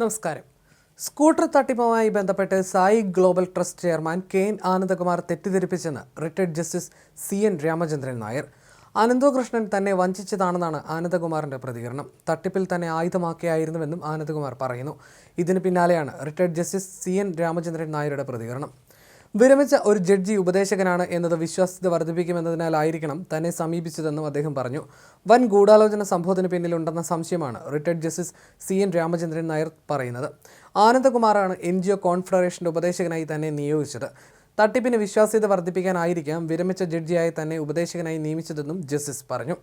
നമസ്കാരം. സ്കൂട്ടർ തട്ടിപ്പുമായി ബന്ധപ്പെട്ട് Sai global trust chairman K N Anandakumar തെറ്റിദ്ധരിപ്പിച്ചെന്ന് retired justice C N Ramachandran Nair. Ananthakrishnan തന്നെ വഞ്ചിച്ചതാണെന്നാണ് ആനന്ദകുമാറിന്റെ പ്രതികരണം. തട്ടിപ്പിൽ തന്നെ ആയുധമാക്കിയായിരുന്നുവെന്നും ആനന്ദകുമാർ പറയുന്നു. ഇതിന് പിന്നാലെയാണ് retired justice C N Ramachandran നായരുടെ പ്രതികരണം. വിരമിച്ച ഒരു ജഡ്ജി ഉപദേശകനാണ് എന്നത് വിശ്വാസ്യത വർദ്ധിപ്പിക്കുമെന്നതിനാലായിരിക്കണം തന്നെ സമീപിച്ചതെന്നും അദ്ദേഹം പറഞ്ഞു. വൻ ഗൂഢാലോചന സംഭവത്തിന് പിന്നിലുണ്ടെന്ന സംശയമാണ് retired justice C N Ramachandran Nair പറയുന്നത്. ആനന്ദകുമാറാണ് എൻ ജി ഒ കോൺഫെഡറേഷന്റെ ഉപദേശകനായി തന്നെ നിയോഗിച്ചത്. തട്ടിപ്പിന് വിശ്വാസ്യത വർദ്ധിപ്പിക്കാനായിരിക്കാം വിരമിച്ച ജഡ്ജിയായി തന്നെ ഉപദേശകനായി നിയമിച്ചതെന്നും ജസ്റ്റിസ് പറഞ്ഞു.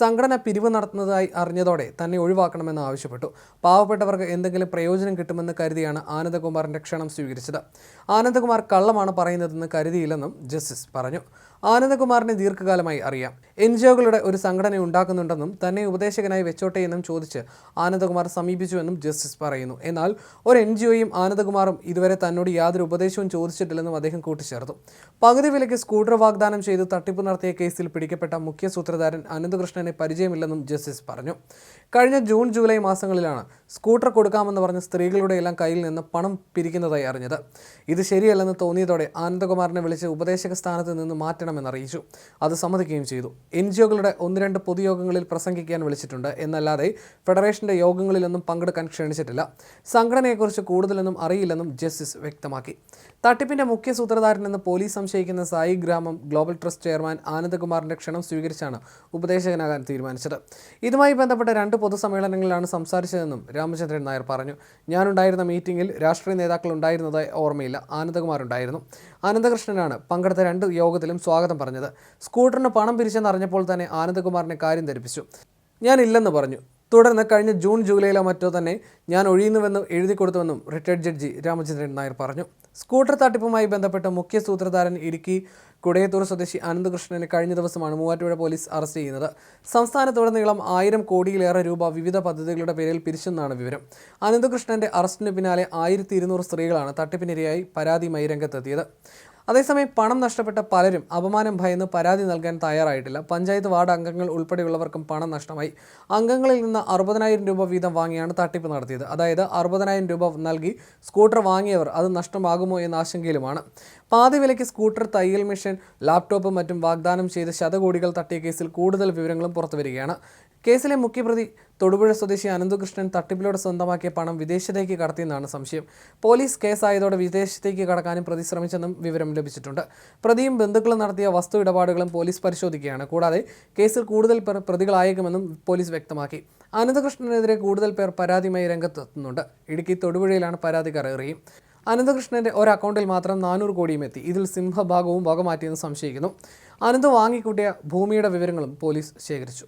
സംഘടന പിരിവ് നടത്തുന്നതായി അറിഞ്ഞതോടെ തന്നെ ഒഴിവാക്കണമെന്ന് ആവശ്യപ്പെട്ടു. പാവപ്പെട്ടവർക്ക് എന്തെങ്കിലും പ്രയോജനം കിട്ടുമെന്ന് കരുതിയാണ് ആനന്ദകുമാറിന്റെ ക്ഷണം സ്വീകരിച്ചത്. ആനന്ദകുമാർ കള്ളമാണ് പറയുന്നതെന്ന് കരുതിയില്ലെന്നും ജസ്റ്റിസ് പറഞ്ഞു. ആനന്ദകുമാറിനെ ദീർഘകാലമായി അറിയാം. എൻ ജി ഒകളുടെ ഒരു സംഘടന ഉണ്ടാക്കുന്നുണ്ടെന്നും തന്നെ ഉപദേശകനായി വെച്ചോട്ടെ എന്നും ചോദിച്ച് ആനന്ദകുമാർ സമീപിച്ചുവെന്നും ജസ്റ്റിസ് പറയുന്നു. എന്നാൽ ഒരു എൻ ജി ഒയും ആനന്ദകുമാറും ഇതുവരെ തന്നോട് യാതൊരു ഉപദേശവും ചോദിച്ചിട്ടില്ലെന്നും അദ്ദേഹം കൂട്ടിച്ചേർത്തു. പകുതി വിലയ്ക്ക് സ്കൂട്ടർ വാഗ്ദാനം ചെയ്ത് തട്ടിപ്പ് നടത്തിയ കേസിൽ പിടിക്കപ്പെട്ട മുഖ്യ സൂത്രധാരൻ അനന്തകൃഷ്ണനെ പരിചയമില്ലെന്നും ജസ്റ്റിസ് പറഞ്ഞു. കഴിഞ്ഞ ജൂൺ ജൂലൈ മാസങ്ങളിലാണ് സ്കൂട്ടർ കൊടുക്കാമെന്ന് പറഞ്ഞ സ്ത്രീകളുടെ എല്ലാം കയ്യിൽ നിന്ന് പണം പിരിക്കുന്നതായി അറിഞ്ഞത്. ഇത് ശരിയല്ലെന്ന് തോന്നിയതോടെ ആനന്ദകുമാറിനെ വിളിച്ച് ഉപദേശക സ്ഥാനത്ത് നിന്ന് മാറ്റണമെന്ന് അറിയിച്ചു. അത് സമ്മതിക്കുകയും ചെയ്തു. എൻ ജി ഒകളുടെ ഒന്ന് രണ്ട് പൊതുയോഗങ്ങളിൽ പ്രസംഗിക്കാൻ വിളിച്ചിട്ടുണ്ട്. എന്നല്ലാതെ ഫെഡറേഷന്റെ യോഗങ്ങളിലൊന്നും പങ്കെടുക്കാൻ ക്ഷണിച്ചിട്ടില്ല. സംഘടനയെക്കുറിച്ച് കൂടുതലൊന്നും അറിയില്ലെന്നും ജസ്റ്റിസ് വ്യക്തമാക്കി. തട്ടിപ്പിന്റെ മുഖ്യ സൂത്രധാരനെന്ന് പോലീസ് സംശയിക്കുന്ന സായി ഗ്രാമം ഗ്ലോബൽ ട്രസ്റ്റ് ചെയർമാൻ ആനന്ദകുമാറിന്റെ ക്ഷണം സ്വീകരിച്ചാണ് ഉപദേശകനാകാൻ തീരുമാനിച്ചത്. ഇതുമായി ബന്ധപ്പെട്ട രണ്ട് പൊതുസമ്മേളനങ്ങളിലാണ് സംസാരിച്ചതെന്നും രാമചന്ദ്രൻ നായർ പറഞ്ഞു. ഞാനുണ്ടായിരുന്ന മീറ്റിംഗിൽ രാഷ്ട്രീയ നേതാക്കൾ ഉണ്ടായിരുന്നതായി ഓർമ്മയില്ല. ആനന്ദകുമാർ ഉണ്ടായിരുന്നു ആനന്ദകൃഷ്ണനാണ് പങ്കെടുത്ത രണ്ട് യോഗത്തിലും സ്വാഗതം പറഞ്ഞത്. സ്കൂട്ടറിന് പണം പിരിച്ചെന്നറിഞ്ഞപ്പോൾ തന്നെ ആനന്ദകുമാറിനെ കാര്യം ധരിപ്പിച്ചു. ഞാനില്ലെന്ന് പറഞ്ഞു. തുടർന്ന് കഴിഞ്ഞ ജൂൺ ജൂലൈയിലോ മറ്റോ തന്നെ ഞാൻ ഒഴിയുന്നുവെന്നും എഴുതി കൊടുത്തുവെന്നും റിട്ടയർഡ് ജഡ്ജി രാമചന്ദ്രൻ നായർ പറഞ്ഞു. സ്കൂട്ടർ തട്ടിപ്പുമായി ബന്ധപ്പെട്ട മുഖ്യ സൂത്രധാരൻ ഇടുക്കി കുടയത്തൂർ സ്വദേശി അനന്തകൃഷ്ണനെ കഴിഞ്ഞ ദിവസമാണ് മൂവാറ്റുപുഴ പോലീസ് അറസ്റ്റ് ചെയ്യുന്നത്. സംസ്ഥാനത്തുടനീളം ആയിരം കോടിയിലേറെ രൂപ വിവിധ പദ്ധതികളുടെ പേരിൽ പിരിച്ചെന്നാണ് വിവരം. അനന്തകൃഷ്ണന്റെ അറസ്റ്റിന് പിന്നാലെ ആയിരത്തി സ്ത്രീകളാണ് തട്ടിപ്പിനിരയായി പരാതിയുമായി രംഗത്തെത്തിയത്. അതേസമയം പണം നഷ്ടപ്പെട്ട പലരും അപമാനം ഭയന്ന് പരാതി നൽകാൻ തയ്യാറായിട്ടില്ല. പഞ്ചായത്ത് വാർഡ് അംഗങ്ങൾ ഉൾപ്പെടെയുള്ളവർക്കും പണം നഷ്ടമായി. അംഗങ്ങളിൽ നിന്ന് അറുപതിനായിരം രൂപ വീതം വാങ്ങിയാണ് തട്ടിപ്പ് നടത്തിയത്. അതായത് അറുപതിനായിരം രൂപ നൽകി സ്കൂട്ടർ വാങ്ങിയവർ അത് നഷ്ടമാകുമോ എന്ന ആശങ്കയിലുമാണ്. പാതി വിലയ്ക്ക് സ്കൂട്ടർ തയ്യൽ മെഷീൻ ലാപ്ടോപ്പ് മറ്റും വാഗ്ദാനം ചെയ്ത് ശതകോടികൾ തട്ടിയ കേസിൽ കൂടുതൽ വിവരങ്ങളും പുറത്തുവരികയാണ്. കേസിലെ മുഖ്യപ്രതി തൊടുപുഴ സ്വദേശി അനന്തകൃഷ്ണൻ തട്ടിപ്പിലൂടെ സ്വന്തമാക്കിയ പണം വിദേശത്തേക്ക് കടത്തിയെന്നാണ് സംശയം. പോലീസ് കേസായതോടെ വിദേശത്തേക്ക് കടക്കാനും പ്രതി ശ്രമിച്ചെന്നും വിവരം ലഭിച്ചിട്ടുണ്ട്. പ്രതിയും ബന്ധുക്കളും നടത്തിയ വസ്തു ഇടപാടുകളും പോലീസ് പരിശോധിക്കുകയാണ്. കൂടാതെ കേസിൽ കൂടുതൽ പേർ പ്രതികളായേക്കുമെന്നും പോലീസ് വ്യക്തമാക്കി. അനന്തകൃഷ്ണനെതിരെ കൂടുതൽ പേർ പരാതിയുമായി രംഗത്തെത്തുന്നുണ്ട്. ഇടുക്കി തൊടുപുഴയിലാണ് പരാതിക്കാർ ഏറിയും അനന്തകൃഷ്ണന്റെ ഒരു അക്കൗണ്ടിൽ മാത്രം നാനൂറ് കോടിയും എത്തി. ഇതിൽ സിംഹഭാഗവും വകമാറ്റിയെന്ന് സംശയിക്കുന്നു. അനന്ത് വാങ്ങിക്കൂട്ടിയ ഭൂമിയുടെ വിവരങ്ങളും പോലീസ് ശേഖരിച്ചു.